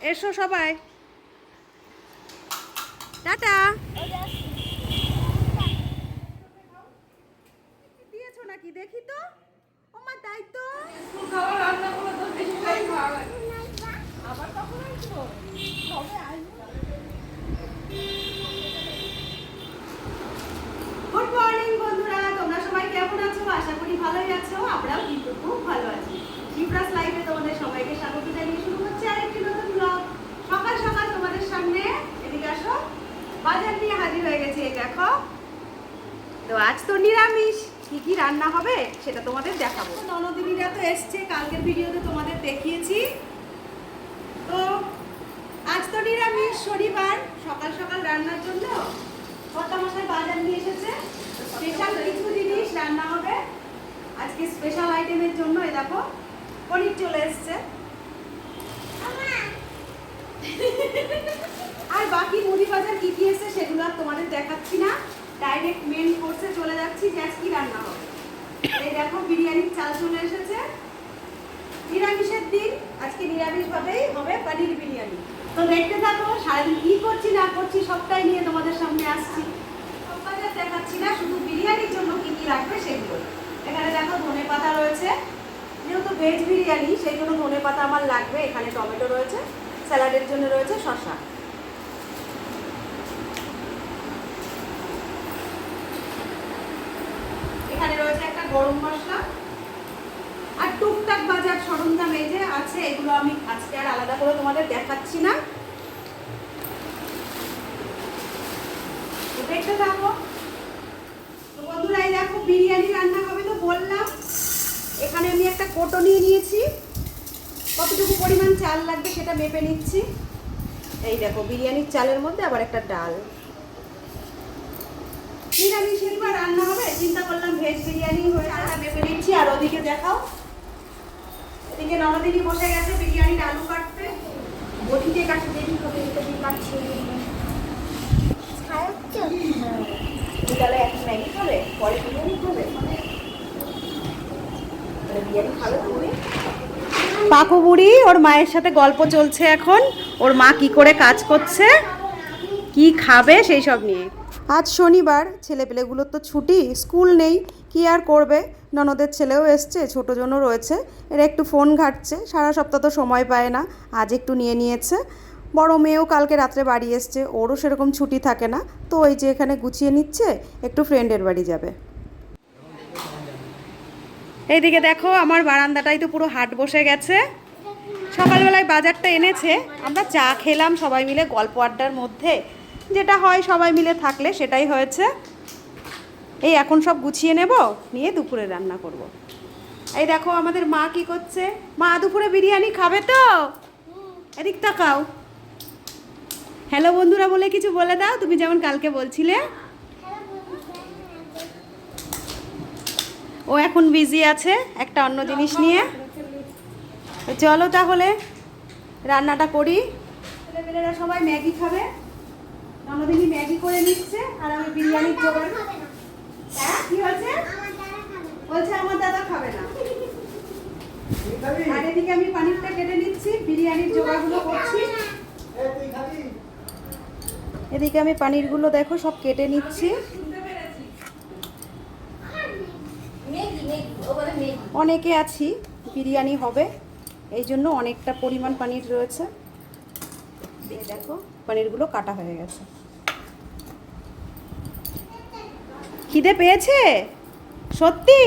এসো সবাই। টাটা। দিয়েছ নাকি? দেখি তো। তাই তো। বন্ধুরা। তোমরা সবাই কেমন আছো? আশা করি ভালোই আছো। আমরাও কিন্তু খুব ভালো আছি। শিবরাজ লাইফে তোমাদের সবাইকে স্বাগত জানিয়ে শুরু হচ্ছে ব্লগ সকাল সকাল তোমাদের সামনে এদিকে আসো। বাজার নিয়ে হাজির হয়ে গেছে, এই দেখো। তো আজ তো নিরামিষ, কি কি রান্না হবে সেটা তোমাদের দেখাবো। ননদিনীরা তো এসছে, কালকের ভিডিওতে তোমাদের দেখিয়েছি। তো আজ তো নিরামিষ, শনিবার, সকাল সকাল রান্নার জন্য। কটা মশাই বাজার নিয়ে এসেছে। স্পেশাল কিছু জিনিস রান্না হবে। আজকে স্পেশাল আইটেমের জন্য, এই দেখো, পনির চলে এসছে। আর বাকি মুদি বাজার কি কি এসছে সেগুলো আর তোমাদের দেখাচ্ছি না। ডাইরেক্ট মেন কোর্সে চলে যাচ্ছি যে কি রান্না হবে। এই দেখো, বিরিয়ানির চাল চলে এসেছে। নিরামিষের দিন, আজকে নিরামিষ ভাবেই হবে পনির বিরিয়ানি। তো দেখতে থাকো, সারাদিন কি করছি, না করছি, সবটাই নিয়ে তোমাদের সামনে আসছি। বাজার দেখাচ্ছি না, শুধু বিরিয়ানির জন্য কি কি লাগবে সেগুলো। এখানে দেখো, ধনে পাতা রয়েছে। যেহেতু ভেজ বিরিয়ানি, সেই জন্য ধনে পাতা আমার লাগবে, এখানে টমেটো রয়েছে। স্যালাডের জন্য রয়েছে শসা। এখানে রয়েছে একটা গরম মশলা। আর টুকটাক বাজার সরঞ্জাম এই যে আছে, এগুলো আমি আজকে আর আলাদা করে তোমাদের দেখাচ্ছি না। দেখতে থাকো। বন্ধুরা, এই দেখো, বিরিয়ানি রান্না হবে তো বললাম। এখানে আমি একটা কোটো নিয়ে নিয়েছি। কতটুকু পরিমাণ চাল লাগবে সেটা মেপে নিচ্ছি। এই দেখো বিরিয়ানির চালের মধ্যে আবার একটা ডাল। নিরামিষের বা রান্না হবে চিন্তা করলাম ভেজ বিরিয়ানি হয়ে চালটা মেপে নিচ্ছি আর ওদিকে দেখাও। এদিকে ননদিনী বসে গেছে বিরিয়ানির আলু কাটতে। বটিতে কাটতে দেরি হবে এটা দিয়ে কাটছে বিকালে এখন ম্যাগি খাবে পরে বিরিয়ানি খাবে। বিরিয়ানি খাবে তুমি? পাকু বুড়ি ওর মায়ের সাথে গল্প চলছে এখন। ওর মা কি করে কাজ করছে, কি খাবে সেই সব নিয়ে। আজ শনিবার, ছেলেপেলেগুলোর তো ছুটি, স্কুল নেই, কি আর করবে? ননদের ছেলেও এসছে, ছোটো জনও রয়েছে। এরা একটু ফোন ঘাটছে, সারা সপ্তাহ তো সময় পায় না, আজ একটু নিয়ে নিয়েছে। বড় মেয়েও কালকে রাত্রে বাড়ি এসছে, ওরও সেরকম ছুটি থাকে না। তো ওই যে এখানে গুছিয়ে নিচ্ছে, একটু ফ্রেন্ডের বাড়ি যাবে। এইদিকে দেখো, আমার বারান্দাটাই তো পুরো হাট বসে গেছে। সকালবেলায় বাজারটা এনেছে। আমরা চা খেলাম সবাই মিলে গল্প আড্ডার মধ্যে। যেটা হয়, সবাই মিলে থাকলে সেটাই হয়েছে। এই এখন সব গুছিয়ে নেব, নিয়ে দুপুরে রান্না করব। এই দেখো, আমাদের মা কি করছে? মা, দুপুরে বিরিয়ানি খাবে তো? এদিক তাকাও। হ্যালো বন্ধুরা, বলে কিছু বলে দাও। তুমি যেমন কালকে বলছিলে। ও এখন বিজি আছে একটা অন্য জিনিস নিয়ে। চলো তাহলে রান্নাটা করি। ছেলেমেয়েরা সবাই ম্যাগি খাবে। ননদিনী ম্যাগি করে নিচ্ছে আর আমি বিরিয়ানির জোগাড়। হ্যাঁ কি হয়েছে বলছে আমার দাদা খাবে না। আর এদিকে আমি পানিরটা কেটে নিচ্ছি বিরিয়ানির জোগাড়গুলো করছি। এদিকে আমি পানিরগুলো দেখো সব কেটে নিচ্ছি। অনেকে আছি, বিরিয়ানি হবে, এই জন্য অনেকটা পরিমাণ পানির রয়েছে। দেখো, পানিরগুলো কাটা হয়ে গেছে। খিদে পেয়েছে? সত্যি?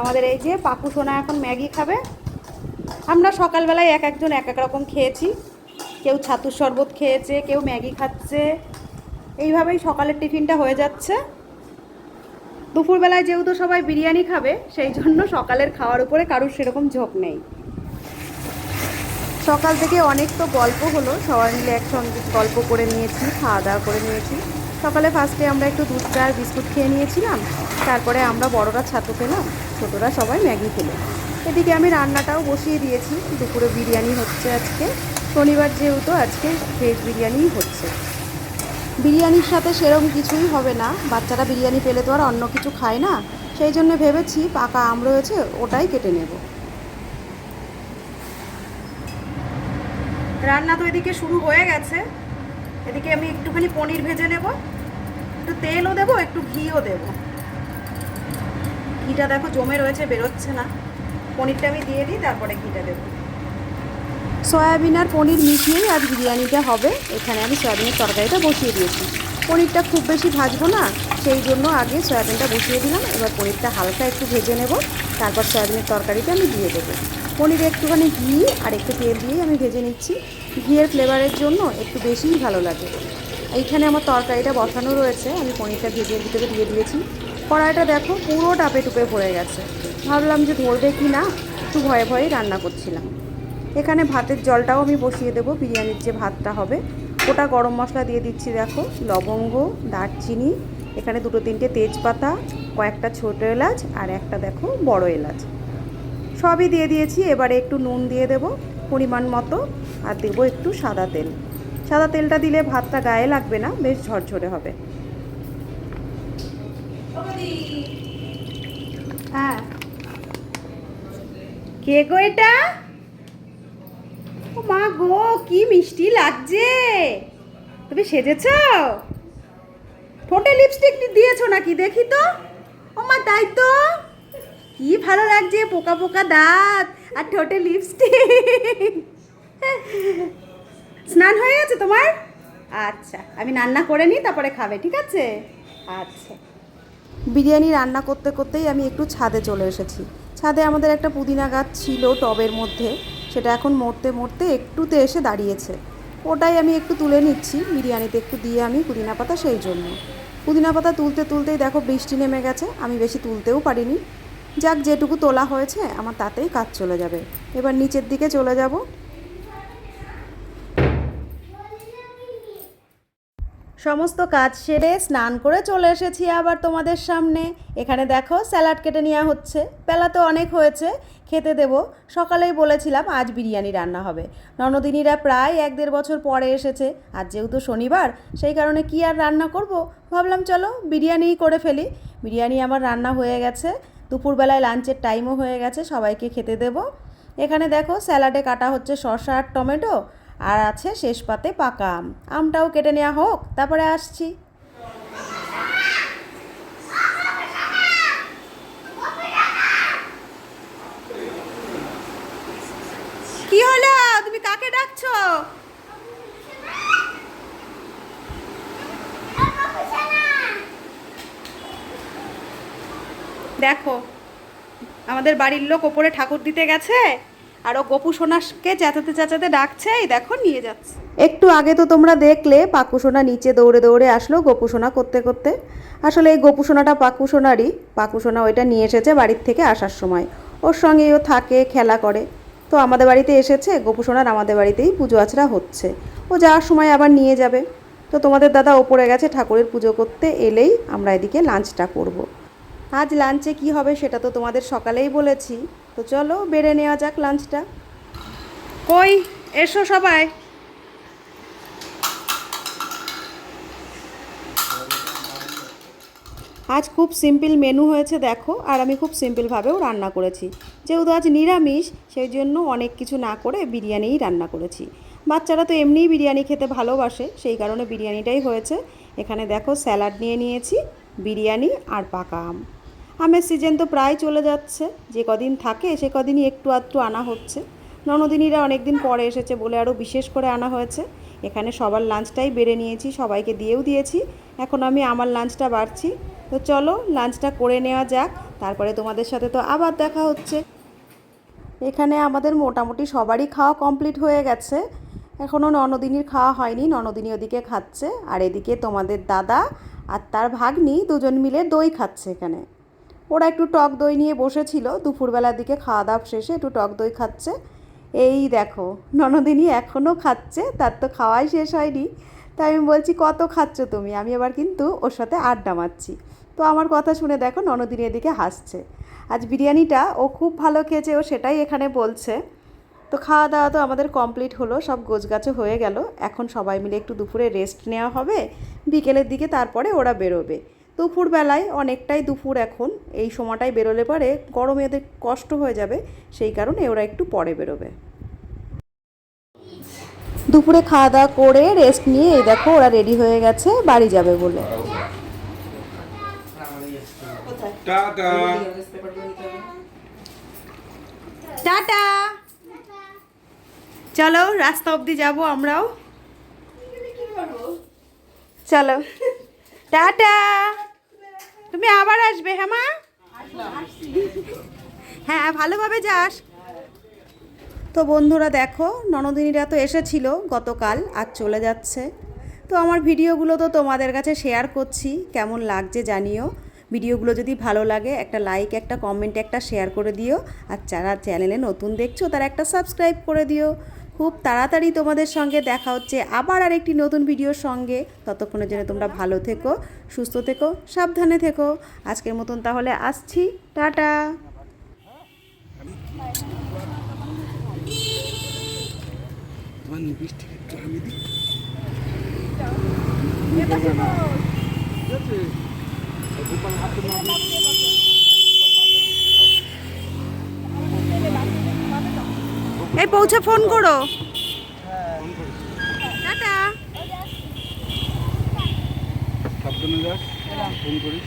আমাদের এই যে পাকু সোনা এখন ম্যাগি খাবে। আমরা সকালবেলায় এক একজন এক এক রকম খেয়েছি। কেউ ছাতুর শরবত খেয়েছে, কেউ ম্যাগি খাচ্ছে। এইভাবেই সকালের টিফিনটা হয়ে যাচ্ছে। দুপুরবেলায় যেহেতু সবাই বিরিয়ানি খাবে, সেই জন্য সকালের খাওয়ার উপরে কারোর সেরকম ঝোঁক নেই। সকাল থেকে অনেক তো গল্প হলো, সবাই মিলে একসঙ্গে গল্প করে নিয়েছি খাওয়া দাওয়া করে নিয়েছি। সকালে ফার্স্টে আমরা একটু দুধ চা আর বিস্কুট খেয়ে নিয়েছিলাম, তারপরে আমরা বড়রা ছাতু খেলাম, ছোটরা সবাই ম্যাগি খেলো। এদিকে আমি রান্নাটাও বসিয়ে দিয়েছি, দুপুরে বিরিয়ানি হচ্ছে আজকে, শনিবার যেহেতু আজকে ভেজ বিরিয়ানিই হচ্ছে। বিরিয়ানির সাথে সেরকম কিছুই হবে না। বাচ্চারা বিরিয়ানি পেলে তো আর অন্য কিছু খায় না। সেই জন্য ভেবেছি পাকা আম রয়েছে, ওটাই কেটে নেব। রান্না তো এদিকে শুরু হয়ে গেছে। এদিকে আমি একটুখানি পনির ভেজে নেব। একটু তেলও দেবো, একটু ঘিও দেবো। ঘিটা দেখো জমে রয়েছে, বেরোচ্ছে না। পনিরটা আমি দিয়ে দিই, তারপরে ঘিটা দেবো। সয়াবিন আর পনির মিশিয়েই আজ বিরিয়ানিটা হবে। এখানে আমি সয়াবিনের তরকারিটা বসিয়ে দিয়েছি। পনিরটা খুব বেশি ভাজবো না, সেই জন্য আগে সয়াবিনটা বসিয়ে দিলাম। এবার পনিরটা হালকা একটু ভেজে নেব। তারপর সয়াবিনের তরকারিটা আমি দিয়ে দেবো। পনিরে একটুখানি ঘি আর একটু তেল দিয়ে আমি ভেজে নিচ্ছি। ঘিয়ের ফ্লেভারের জন্য একটু বেশিই ভালো লাগে। এইখানে আমার তরকারিটা বসানো রয়েছে। আমি পনিরটা ভেজে ভিতরে দিয়ে দিয়েছি। কড়াইটা দেখো পুরো টাপে টুপে ভরে গেছে। ভাবলাম যে ধরবে কি না, একটু ভয়ে ভয়ে রান্না করছিলাম। এখানে ভাতের জলটাও আমি বসিয়ে দেবো, বিরিয়ানির যে ভাতটা হবে। ওটা গরম মশলা দিয়ে দিচ্ছি, দেখো, লবঙ্গ, দারচিনি, এখানে দুটো তিনটে তেজপাতা, কয়েকটা ছোটো এলাচ আর একটা, দেখো, বড় এলাচ। সবই দিয়ে দিয়েছি, এবারে একটু নুন দিয়ে দেব পরিমাণ মতো আর দেবো একটু সাদা তেল। সাদা তেলটা দিলে ভাতটা গায়ে লাগবে না, বেশ ঝরঝরে হবে। হ্যাঁ। কে গো এটা? মা গো, কি মিষ্টি লাগছে। তুমি সেজেছ? ঠোঁটে লিপস্টিক দিয়েছ নাকি দেখি তো। ও মা, তাই তো। কি ভালো লাগছে, পোকা পোকা দাঁত আর ঠোঁটে লিপস্টিক স্নান হয়ে গেছে তোমার? আচ্ছা আমি রান্না করে নিই, তারপরে খাবে, ঠিক আছে? আচ্ছা। বিরিয়ানি রান্না করতে করতেই আমি একটু ছাদে চলে এসেছি। ছাদে আমাদের একটা পুদিনা গাছ ছিল টবের মধ্যে। সেটা এখন মরতে মরতে একটুতে এসে দাঁড়িয়েছে। ওটাই আমি একটু তুলে নিচ্ছি, বিরিয়ানিতে একটু দিয়ে আমি পুদিনা পাতা সেই জন্য। পুদিনা পাতা তুলতে তুলতেই দেখো বৃষ্টি নেমে গেছে, আমি বেশি তুলতেও পারিনি। যাক, যেটুকু তোলা হয়েছে, আমার তাতেই কাজ চলে যাবে। এবার নিচের দিকে চলে যাব। সমস্ত কাজ সেরে স্নান করে চলে এসেছি আবার তোমাদের সামনে। এখানে দেখো স্যালাড কেটে নেওয়া হচ্ছে। বেলা তো অনেক হয়েছে, খেতে দেব। সকালেই বলেছিলাম আজ বিরিয়ানি রান্না হবে। ননদিনীরা প্রায় এক দেড় বছর পরে এসেছে। আজ যেহেতু শনিবার, সেই কারণে কি আর রান্না করব? ভাবলাম চলো বিরিয়ানিই করে ফেলি। বিরিয়ানি আমার রান্না হয়ে গেছে। দুপুরবেলায় লাঞ্চের টাইমও হয়ে গেছে, সবাইকে খেতে দেব। এখানে দেখো স্যালাডে কাটা হচ্ছে শসা আর টমেটো। আর আছে শেষ পাতে পাকা আম। আমটাও কেটে নেওয়া হোক, তারপরে আসছি। কি হলো? তুমি কাকে ডাকছো? দেখো, আমাদের বাড়ির লোক ওপরে ঠাকুর দিতে গেছে। আর ও গোপু সোনাকে চেঁচাতে চেঁচাতে ডাকছে, এই দেখো, নিয়ে যাচ্ছে। একটু আগে তো তোমরা দেখলে পাকু সোনা নিচে দৌড়ে দৌড়ে আসলো গোপু সোনা করতে করতে। আসলে এই গোপু সোনাটা পাকু সোনারই। পাকু সোনা ওইটা নিয়ে এসেছে বাড়ির থেকে আসার সময়। ওর সঙ্গে ও থাকে, খেলা করে। তো আমাদের বাড়িতে এসেছে, গোপু সোনার আমাদের বাড়িতেই পুজো আচরা হচ্ছে। ও যাওয়ার সময় আবার নিয়ে যাবে। তো তোমাদের দাদা ওপরে গেছে ঠাকুরের পুজো করতে, এলেই আমরা এদিকে লাঞ্চটা করব। আজ লাঞ্চে কি হবে সেটা তো তোমাদের সকালেই বলেছি। তো চলো, বেড়ে নেওয়া যাক লাঞ্চটা কই? এসো সবাই। আজ খুব সিম্পল মেনু হয়েছে, দেখো। আর আমি খুব সিম্পলভাবেও রান্না করেছি। যেহেতু আজ নিরামিষ, সেই জন্য অনেক কিছু না করে বিরিয়ানিই রান্না করেছি। বাচ্চারা তো এমনিই বিরিয়ানি খেতে ভালোবাসে, সেই কারণে বিরিয়ানিটাই হয়েছে। এখানে দেখো স্যালাড নিয়ে নিয়েছি, বিরিয়ানি আর পাকা আম। আমের সিজন তো প্রায় চলে যাচ্ছে। যে কদিন থাকে, সে কদিনই একটু আধটু আনা হচ্ছে। ননদিনীরা অনেক দিন পরে এসেছে বলে আরও বিশেষ করে আনা হয়েছে। এখানে সবার লাঞ্চটাই বেড়ে নিয়েছি, সবাইকে দিয়েও দিয়েছি। এখন আমি আমার লাঞ্চটা বাড়ছি। তো চলো লাঞ্চটা করে নেওয়া যাক। তারপরে তোমাদের সাথে তো আবার দেখা হচ্ছে। এখানে আমাদের মোটামুটি সবারই খাওয়া কমপ্লিট হয়ে গেছে। এখনও ননদিনীর খাওয়া হয়নি, ননদিনী ওদিকে খাচ্ছে। আর এদিকে তোমাদের দাদা আর তার ভাগ্নি দুজন মিলে দই খাচ্ছে এখানে। ওরা একটু টক দই নিয়ে বসেছিল, দুপুরবেলার দিকে খাওয়া দাওয়া শেষে একটু টক দই খাচ্ছে। এই দেখো, ননদিনী এখনও খাচ্ছে, তার তো খাওয়াই শেষ হয়নি। তাই আমি বলছি, কত খাচ্ছ তুমি? আমি আবার কিন্তু ওর সাথে আড্ডা মারছি। তো আমার কথা শুনে দেখো ননদিনী এদিকে হাসছে। আজ বিরিয়ানিটা ও খুব ভালো খেয়েছে, ও সেটাই এখানে বলছে। তো খাওয়া দাওয়া তো আমাদের কমপ্লিট হলো, সব গোছগাছে হয়ে গেল। এখন সবাই মিলে একটু দুপুরে রেস্ট নেওয়া হবে, বিকেলের দিকে তারপরে ওরা বেরোবে। দুপুরবেলায় অনেকটাই দুপুর এখন। এই সময়টায় বেরোলে পরে গরমে ওদের কষ্ট হয়ে যাবে সেই কারণে ওরা একটু পরে বেরোবে। দুপুরে খাওয়া দাওয়া করে রেস্ট নিয়ে এই দেখো ওরা রেডি হয়ে গেছে বাড়ি যাবে বলে। টাটা। টাটা। চলো রাস্তা অবধি যাব আমরাও। চলো। টাটা। তুমি আবার আসবে হ্যাঁ মা? হ্যাঁ ভালোভাবে যাস। তো বন্ধুরা দেখো, ননদিনীরা তো এসেছিল গতকাল আর চলে যাচ্ছে। তো আমার ভিডিওগুলো তো তোমাদের কাছে শেয়ার করছি, কেমন লাগছে জানিও। ভিডিওগুলো যদি ভালো লাগে, একটা লাইক একটা কমেন্ট একটা শেয়ার করে দিও। আর যারা চ্যানেলে নতুন দেখছ, তারা একটা সাবস্ক্রাইব করে দিও। খুব তাড়াতাড়ি তোমাদের সঙ্গে দেখা হচ্ছে আবার আরেকটি নতুন ভিডিওর সঙ্গে। ততক্ষণের জন্য তোমরা ভালো থেকো, সুস্থ থেকো, সাবধানে থেকো। আজকের মতন তাহলে আসছি। টাটা। এই পৌঁছে ফোন করো। টাটা। ফোন করিস।